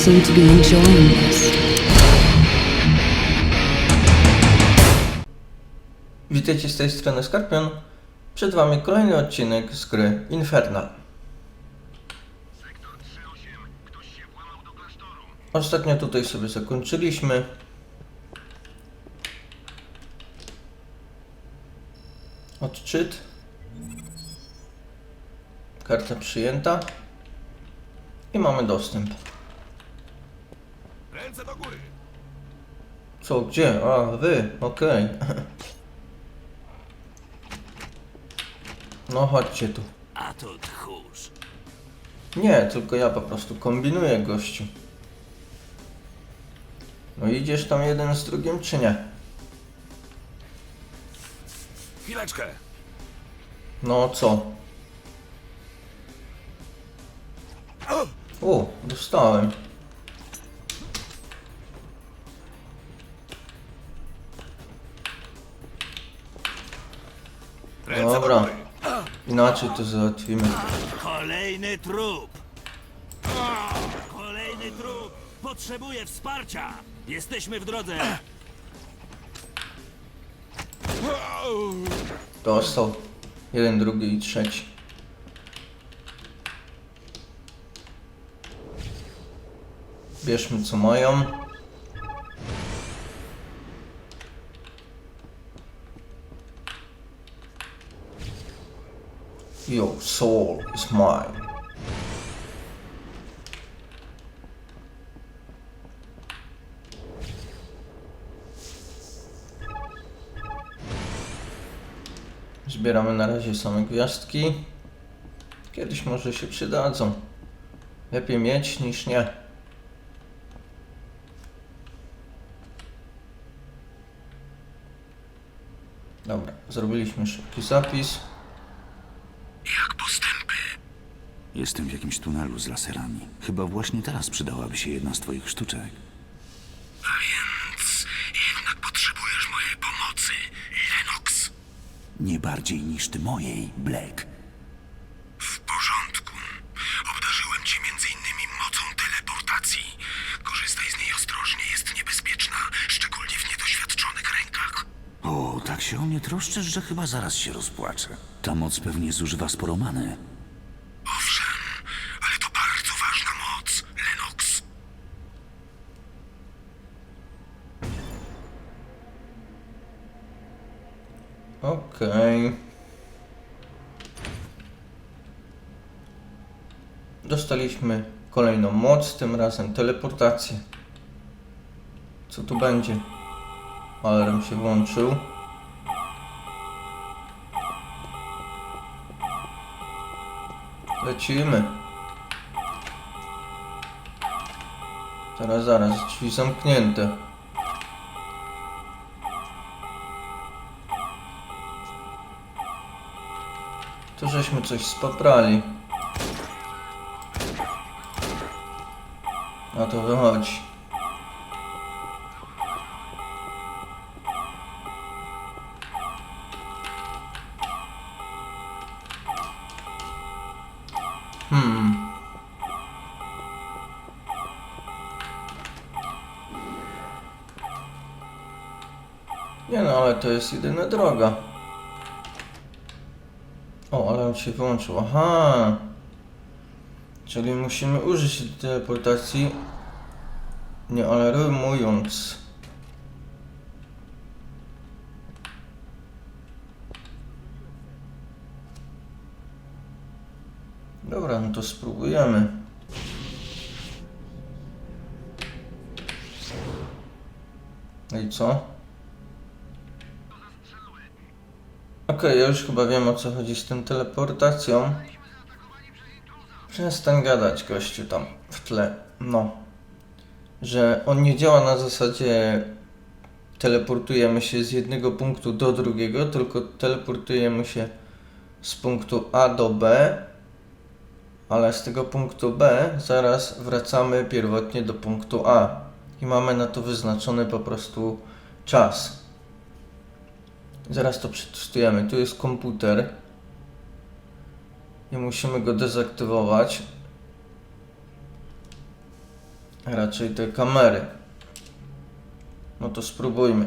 Seem to be enjoying this. Witajcie z tej strony Skorpion. Przed Wami kolejny odcinek z gry Infernal. Ostatnio tutaj sobie zakończyliśmy. Odczyt. Karta przyjęta. I mamy dostęp. Ręce do góry! Co, gdzie? A, wy, okej. No chodźcie tu. A to tchórz. Nie, tylko ja po prostu kombinuję, gościu. No idziesz tam jeden z drugim, czy nie? Chwileczkę. No co? O, dostałem. Dobra. Inaczej to załatwimy. Kolejny trup. Kolejny trup. Potrzebuję wsparcia. Jesteśmy w drodze. Dostał. Jeden, drugi i trzeci. Bierzmy co mają. Your soul is mine. Zbieramy na razie same gwiazdki. Kiedyś może się przydadzą. Lepiej mieć niż nie. Dobra, zrobiliśmy szybki zapis. Jestem w jakimś tunelu z laserami. Chyba właśnie teraz przydałaby się jedna z twoich sztuczek. A więc jednak potrzebujesz mojej pomocy, Lennox. Nie bardziej niż ty mojej, Black. W porządku. Obdarzyłem cię między innymi mocą teleportacji. Korzystaj z niej ostrożnie, jest niebezpieczna, szczególnie w niedoświadczonych rękach. O, tak się o mnie troszczysz, że chyba zaraz się rozpłaczę. Ta moc pewnie zużywa sporo many. Owszem, ale to bardzo ważna moc, Lennox. Okej. Dostaliśmy kolejną moc, tym razem teleportację. Co tu będzie? Alarm się włączył. Lecimy. Zaraz, zaraz, drzwi zamknięte. To żeśmy coś spaprali. A to wychodzi. Hmm. Nie no, ale to jest jedyna droga. O, alarm się wyłączył. Aha. Czyli musimy użyć teleportacji nie alarmując. Dobra, no to spróbujemy. No i co? Okej, ja już chyba wiem o co chodzi z tą teleportacją. Przestań gadać, gościu tam w tle. No. Że on nie działa na zasadzie teleportujemy się z jednego punktu do drugiego, tylko teleportujemy się z punktu A do B, ale z tego punktu B zaraz wracamy pierwotnie do punktu A i mamy na to wyznaczony po prostu czas. Zaraz to przetestujemy. Tu jest komputer. I musimy go dezaktywować. Raczej te kamery. No to spróbujmy.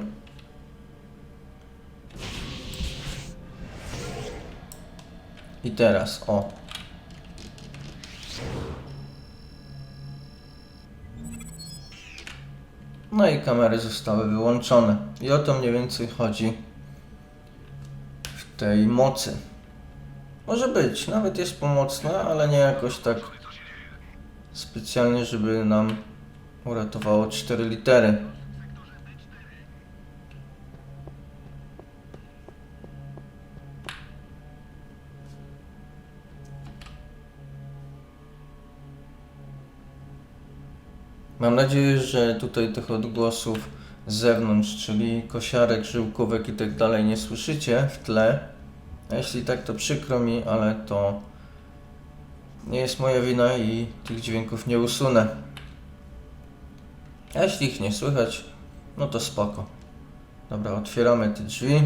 I teraz, o. No i kamery zostały wyłączone. I o to mniej więcej chodzi w tej mocy. Może być, nawet jest pomocna, ale nie jakoś tak specjalnie, żeby nam uratowało 4 litery. Mam nadzieję, że tutaj tych odgłosów z zewnątrz, czyli kosiarek, żyłkówek i tak dalej nie słyszycie w tle. A jeśli tak, to przykro mi, ale to nie jest moja wina i tych dźwięków nie usunę. A jeśli ich nie słychać, no to spoko. Dobra, otwieramy te drzwi.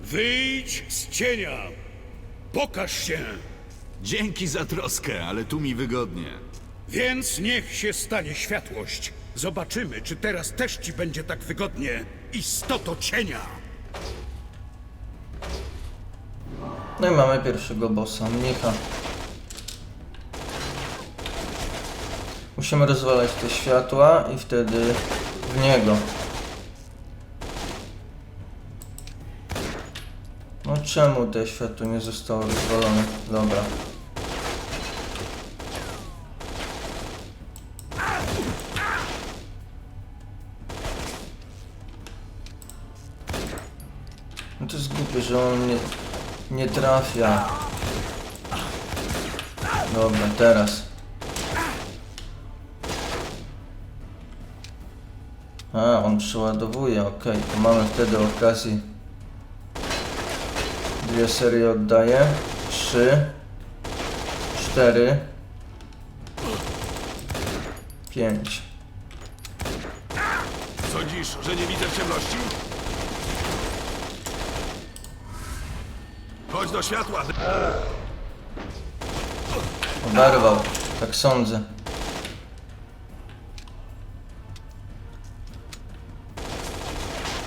Wyjdź z cienia! Pokaż się! Dzięki za troskę, ale tu mi wygodnie. Więc niech się stanie światłość. Zobaczymy, czy teraz też ci będzie tak wygodnie. Istoto cienia! No i mamy pierwszego bossa, mnicha. Musimy rozwalać te światła i wtedy w niego. No czemu te światło nie zostało rozwalone? Dobra. Nie trafia. Dobra, teraz. A, on przeładowuje, okej. To mamy wtedy okazję. Dwie serie oddaję. Trzy. Cztery. Pięć. Sądzisz, że nie widzę ciemności? Chodź do światła. Oberwał. Tak sądzę.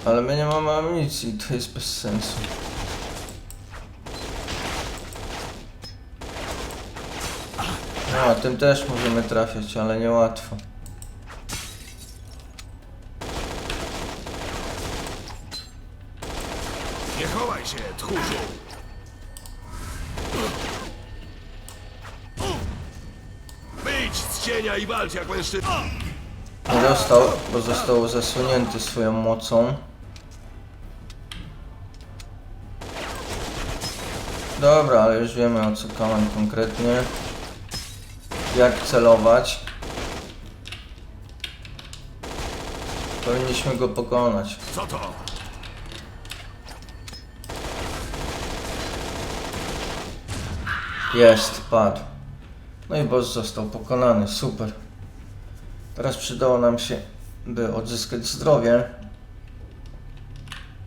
Ale my nie mamy amunicji, to jest bez sensu. No, tym też możemy trafiać, ale niełatwo. Wyjdź z cienia i walcz jak mężczyzna. Nie dostał, bo został zasłonięty swoją mocą. Dobra, ale już wiemy o co kaman konkretnie. Jak celować. Powinniśmy go pokonać. Co to? Jest, padł. No i boss został pokonany, super. Teraz przydało nam się, by odzyskać zdrowie.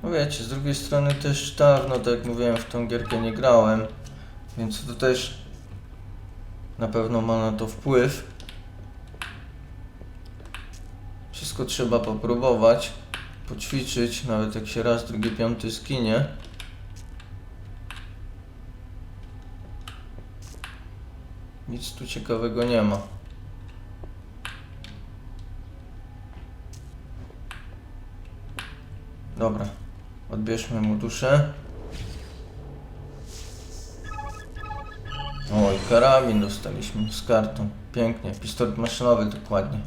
No wiecie, z drugiej strony też dawno, tak jak mówiłem, w tą gierkę nie grałem, więc to też na pewno ma na to wpływ. Wszystko trzeba popróbować, poćwiczyć, nawet jak się raz, drugi, piąty skinie. Nic tu ciekawego nie ma. Dobra, odbierzmy mu duszę. Oj, karabin dostaliśmy z kartą. Pięknie, pistolet maszynowy dokładnie.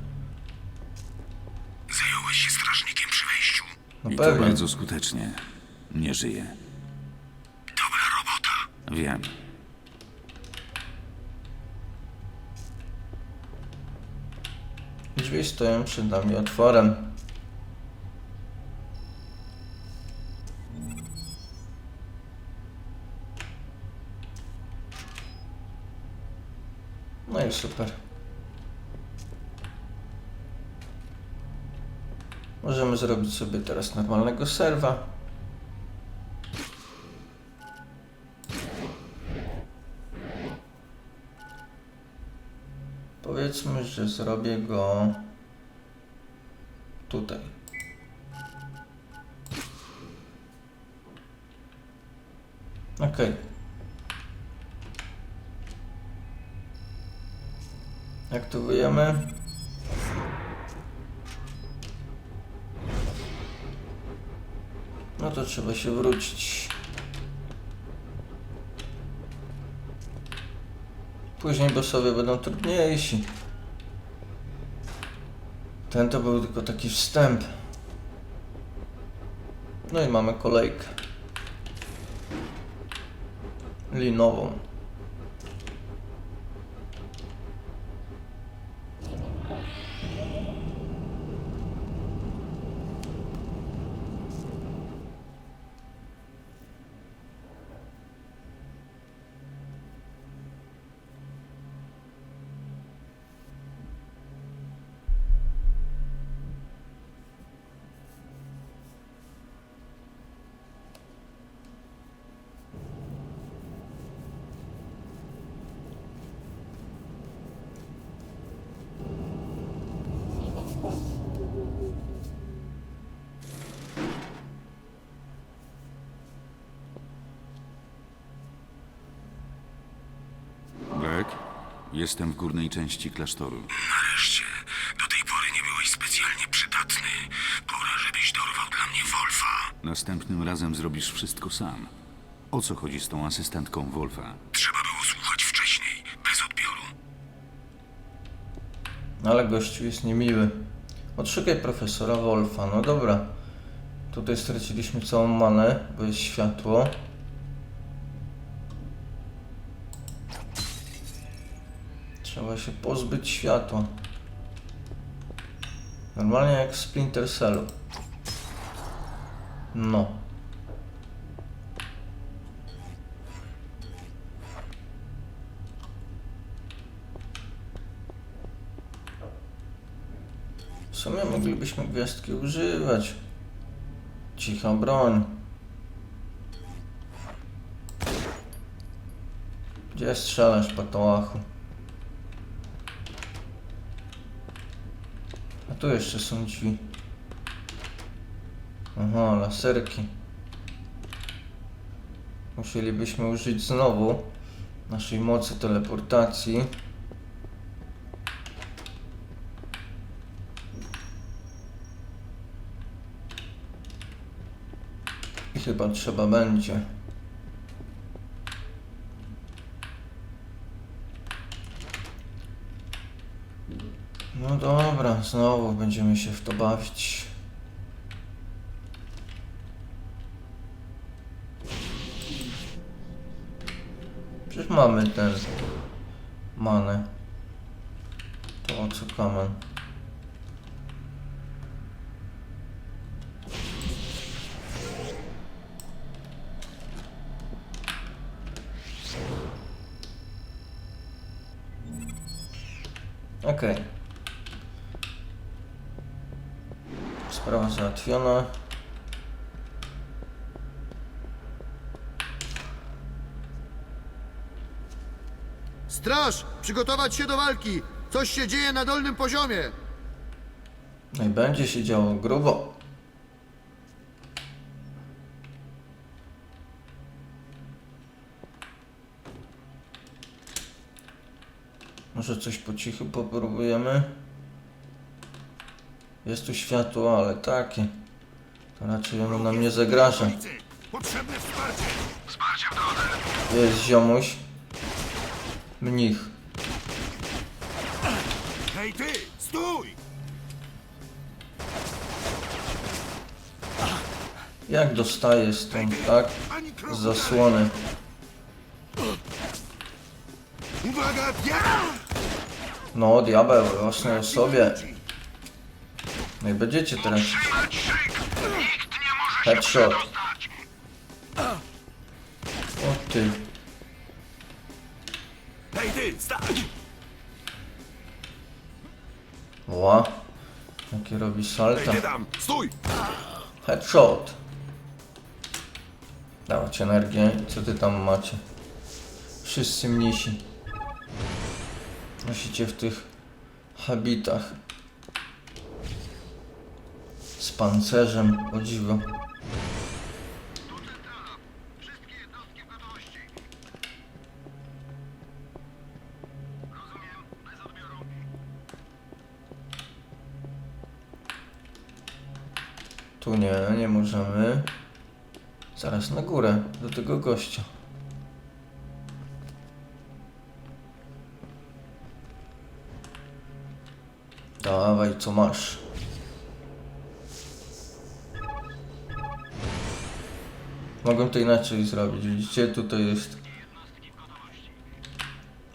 Zająłeś się strażnikiem przy wejściu. No I to pewnie. bardzo skutecznie. Nie żyje. Dobra robota. Wiem. Drzwi stoją przed nami otworem. No i super. Możemy zrobić sobie teraz normalnego serwa. Że zrobię go tutaj. Okej. Aktywujemy. No to trzeba się wrócić. Później bossowie będą trudniejsi. Ten to był tylko taki wstęp. No i mamy kolejkę. Linową. Black, jestem w górnej części klasztoru. Nareszcie. Do tej pory nie byłeś specjalnie przydatny. Pora, żebyś dorwał dla mnie Wolfa. Następnym razem zrobisz wszystko sam. O co chodzi z tą asystentką Wolfa? Trzeba było słuchać wcześniej, bez odbioru. Ale gościu jest niemiły. Odszukaj profesora Wolfa. No dobra. Tutaj straciliśmy całą manę, bo jest światło. Trzeba się pozbyć światła. Normalnie jak w Splinter Cellu. No. W sumie moglibyśmy gwiazdki używać. Cicha broń. Gdzie strzelasz, patołachu? Tu jeszcze są drzwi. Aha, laserki. Musielibyśmy użyć znowu naszej mocy teleportacji. I chyba trzeba będzie. No dobra, znowu będziemy się w to bawić. Przecież mamy ten manę. To co kamen? Sprawa załatwiona. Straż! Przygotować się do walki! Coś się dzieje na dolnym poziomie! No i będzie się działo grubo. Może coś po cichu popróbujemy? Jest tu światło, ale takie. To raczej ono nam nie zagraża. Potrzebne wsparcie. Wsparcie w drodze. Jest ziomuś. Mnich. Hej ty, stój! Jak dostaje stąd, tak? Z zasłony. Uwaga, diabł! No, diabeł, w własnej osobie. No i będziecie teraz. Headshot. O ty. Hej ty, stać! Ła. Jakie robi salta. Stój! Headshot. Dawać energię. Co ty tam macie? Wszyscy mnisi. Nosicie w tych habitach. Z pancerzem, o dziwo. Tu nie, nie możemy. Zaraz na górę, do tego gościa. Dawaj, co masz? Mogłem to inaczej zrobić. Widzicie, tutaj jest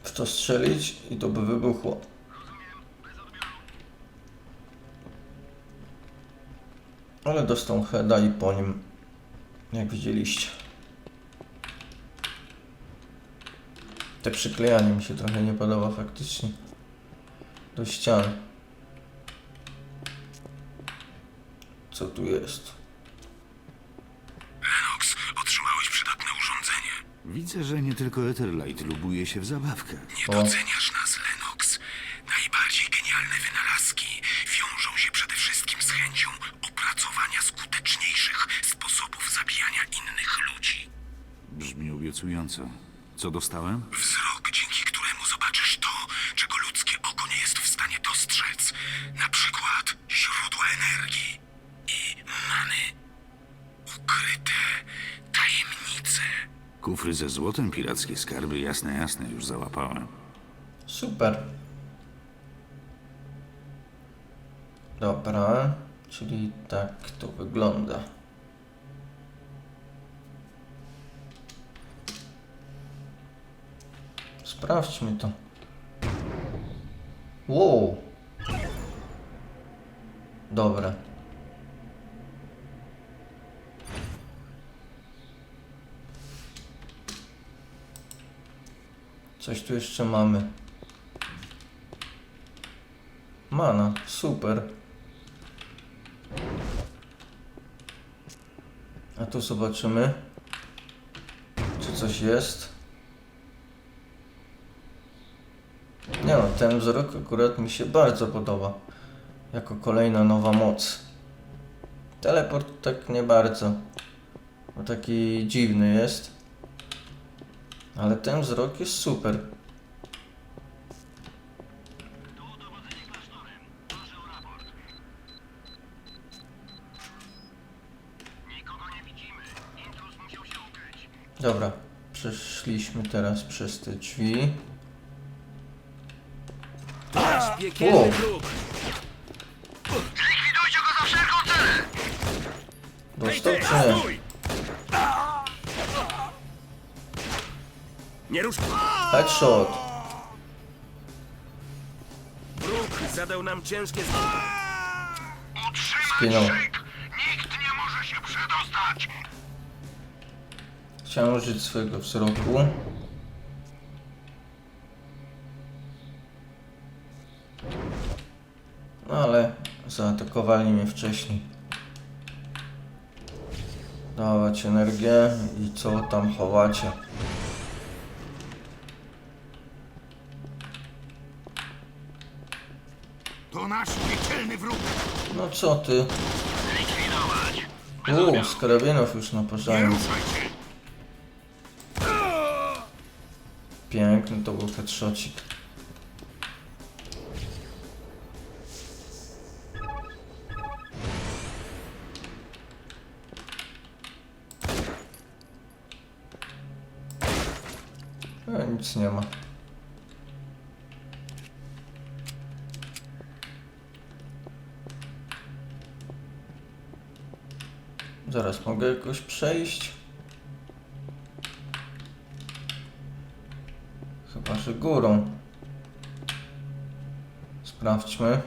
w to strzelić i to by wybuchło. Ale dostał heada i po nim, jak widzieliście. Te przyklejanie mi się trochę nie podoba faktycznie. Do ścian. Co tu jest? Widzę, że nie tylko Etherlight lubuje się w zabawkę. Nie doceniasz nas, Lennox. Najbardziej genialne wynalazki wiążą się przede wszystkim z chęcią opracowania skuteczniejszych sposobów zabijania innych ludzi. Brzmi obiecująco. Co dostałem? Wzrok, ze złotem, pirackie skarby, jasne, jasne, już załapałem. Super. Dobra, czyli tak to wygląda. Sprawdźmy to. Wow. Dobra. Coś tu jeszcze mamy. Mana, super. A tu zobaczymy, czy coś jest. Nie no, ten wzrok akurat mi się bardzo podoba. Jako kolejna nowa moc. Teleport tak nie bardzo. Bo taki dziwny jest. Ale ten wzrok jest super. Dobra, przeszliśmy teraz przez te drzwi. Piekielny O. wróg! Dostał Headshot. Wróg zadał nam ciężkie... Skinął. Nikt nie może się przedostać. Chciałem użyć swojego wzroku. No ale zaatakowali mnie wcześniej. Dawać energię i co tam chowacie? To nasz piekielny wróg. No co ty? Uuu, z karabinów już na pożarnie. Piękny to był headshotcik. E, nic nie ma. Zaraz mogę jakoś przejść. Chyba, że górą. Sprawdźmy.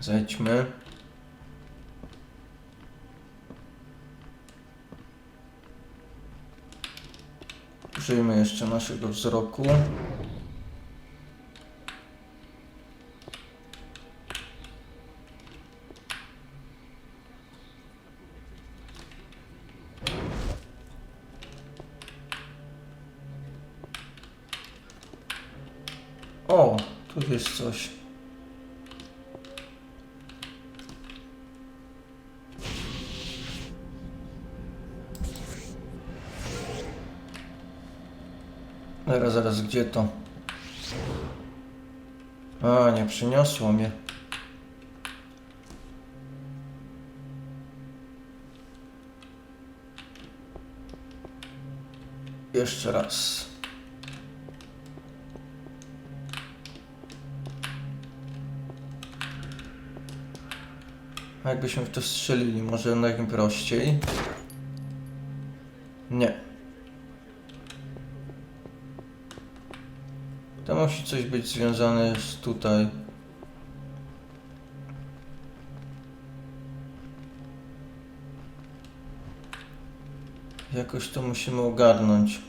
Zejdźmy. Użyjmy jeszcze naszego wzroku. Gdzie to? A, nie przyniosło mnie. Jeszcze raz. A jakbyśmy w to strzelili, może najprościej? Nie. Musi coś być związane z tutaj. Jakoś to musimy ogarnąć.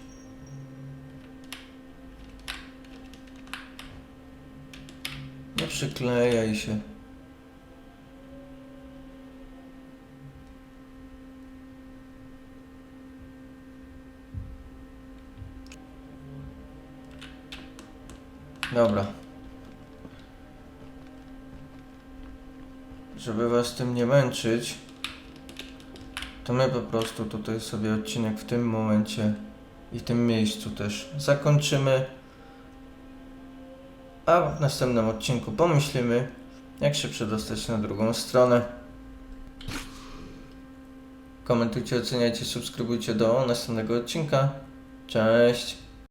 Nie przyklejaj się. Dobra. Żeby was tym nie męczyć, to my po prostu tutaj sobie odcinek w tym momencie i w tym miejscu też zakończymy. A w następnym odcinku pomyślimy, jak się przedostać na drugą stronę. Komentujcie, oceniajcie, subskrybujcie do następnego odcinka. Cześć!